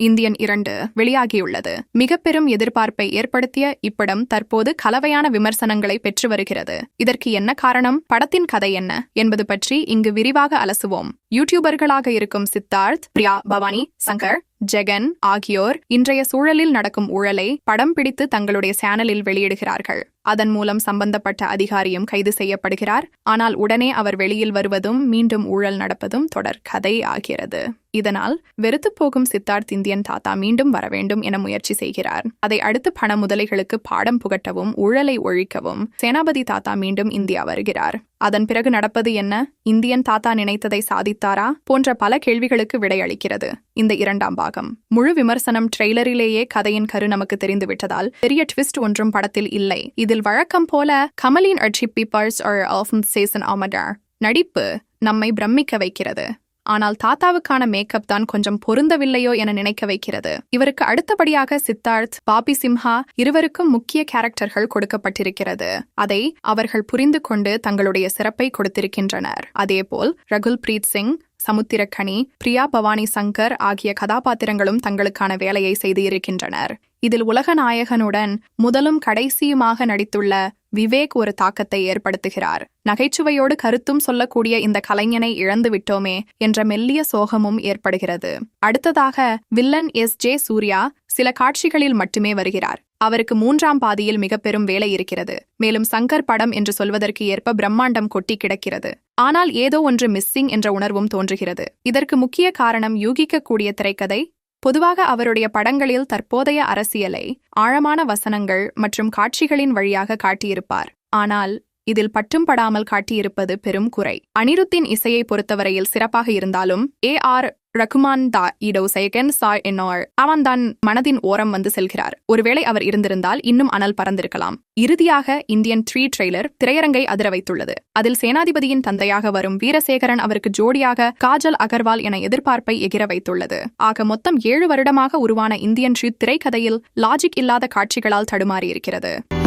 Indian இரண்டு வெளியாகியுள்ளது. மிக பெரும் எதிர்பார்ப்பை ஏற்படுத்திய இப்படம் தற்போது கலவையான விமர்சனங்களை பெற்று வருகிறது. இதற்கு என்ன காரணம்? படத்தின் கதை என்ன? என்பது பற்றி இங்கு விரிவாக அலசுவோம். யூடியூபர்களாக இருக்கும் சித்தார்த் பிரியா பவானி சங்கர் ஜெகன் ஆகியோர் இன்றைய சூழலில் நடக்கும் ஊழலை படம் பிடித்து தங்களுடைய சேனலில் வெளியிடுகிறார்கள். அதன் மூலம் சம்பந்தப்பட்ட அதிகாரியும் கைது செய்யப்படுகிறார். ஆனால் உடனே அவர் வெளியில் வருவதும் மீண்டும் ஊழல் நடப்பதும் தொடர் கதை ஆகிறது. இதனால் வெறுத்துப் போகும் சித்தார்த் இந்தியன் தாத்தா மீண்டும் வர வேண்டும் என முயற்சி செய்கிறார். அதை அடுத்து பண முதலைகளுக்கு பாடம் புகட்டவும் ஊழலை ஒழிக்கவும் சேனாபதி தாத்தா மீண்டும் இந்தியா வருகிறார். அதன் பிறகு நடப்பது என்ன? இந்தியன் தாத்தா நினைத்ததை சாதித்தாரா? போன்ற பல கேள்விகளுக்கு விடையளிக்கிறது இந்த இரண்டாம் பாகம். முழு விமர்சனம் ட்ரெய்லரிலேயே கதையின் கரு நமக்கு தெரிந்துவிட்டதால் பெரிய ட்விஸ்ட் ஒன்றும் படத்தில் இல்லை. இதில் வழக்கம் போல கமலின் அட்சி பீப்பர்ஸ் ஆஃப் சேசன் அமடர் நடிப்பு நம்மை பிரமிக்க வைக்கிறது. ஆனால் தாத்தாவுக்கான மேக்கப் தான் கொஞ்சம் பொருந்தவில்லையோ என நினைக்க வைக்கிறது. இவருக்கு அடுத்தபடியாக சித்தார்த் பாபி சிம்ஹா இருவருக்கும் முக்கிய கேரக்டர்கள் கொடுக்கப்பட்டிருக்கிறது. அதை அவர்கள் புரிந்து கொண்டு தங்களுடைய சிறப்பை கொடுத்திருக்கின்றனர். அதேபோல் ரகுல் பிரீத் சிங் சமுத்திரக்கணி பிரியா பவானி சங்கர் ஆகிய கதாபாத்திரங்களும் தங்களுக்கான வேலையை செய்து இருக்கின்றனர். இதில் உலகநாயகனுடன் முதலும் கடைசியுமாக நடித்துள்ள விவேக் ஒரு தாக்கத்தை ஏற்படுத்துகிறார். நகைச்சுவையோடு கருத்தும் சொல்லக்கூடிய இந்த கலைஞனை இழந்துவிட்டோமே என்ற மெல்லிய சோகமும் ஏற்படுகிறது. அடுத்ததாக வில்லன் எஸ். ஜே. சூர்யா சில காட்சிகளில் மட்டுமே வருகிறார். அவருக்கு மூன்றாம் பாதியில் மிக பெரும் வேலை இருக்கிறது. மேலும் சங்கர் படம் என்று சொல்வதற்கு ஏற்ப பிரம்மாண்டம் கொட்டி கிடக்கிறது. ஆனால் ஏதோ ஒன்று மிஸ்ஸிங் என்ற உணர்வும் தோன்றுகிறது. இதற்கு முக்கிய காரணம் யூகிக்கக்கூடிய திரைக்கதை பொதுவாக அவருடைய படங்களில் தற்போதைய அரசியலை ஆழமான வசனங்கள் மற்றும் காட்சிகளின் வழியாக காட்டியிருப்பார். ஆனால் இதில் பட்டும் படாமல் காட்டியிருப்பது பெரும் குறை. அனிருத்தின் இசையை பொறுத்தவரையில் சிறப்பாக இருந்தாலும் ஏ ஆர் ரகுமான் தா இடோ செகண்ட் சா என்னோர் அவன் தான் மனதின் ஓரம் வந்து செல்கிறார். ஒருவேளை அவர் இருந்திருந்தால் இன்னும் அனல் பறந்திருக்கலாம். இறுதியாக இந்தியன் த்ரீ ட்ரெய்லர் திரையரங்கை அதிர வைத்துள்ளது. அதில் சேனாதிபதியின் தந்தையாக வரும் வீரசேகரன் அவருக்கு ஜோடியாக காஜல் அகர்வால் என எதிர்பார்ப்பை எகிர வைத்துள்ளது. ஆக மொத்தம் ஏழு வருடமாக உருவான இந்தியன் த்ரீ திரைக்கதையில் லாஜிக் இல்லாத காட்சிகளால் தடுமாறியிருக்கிறது.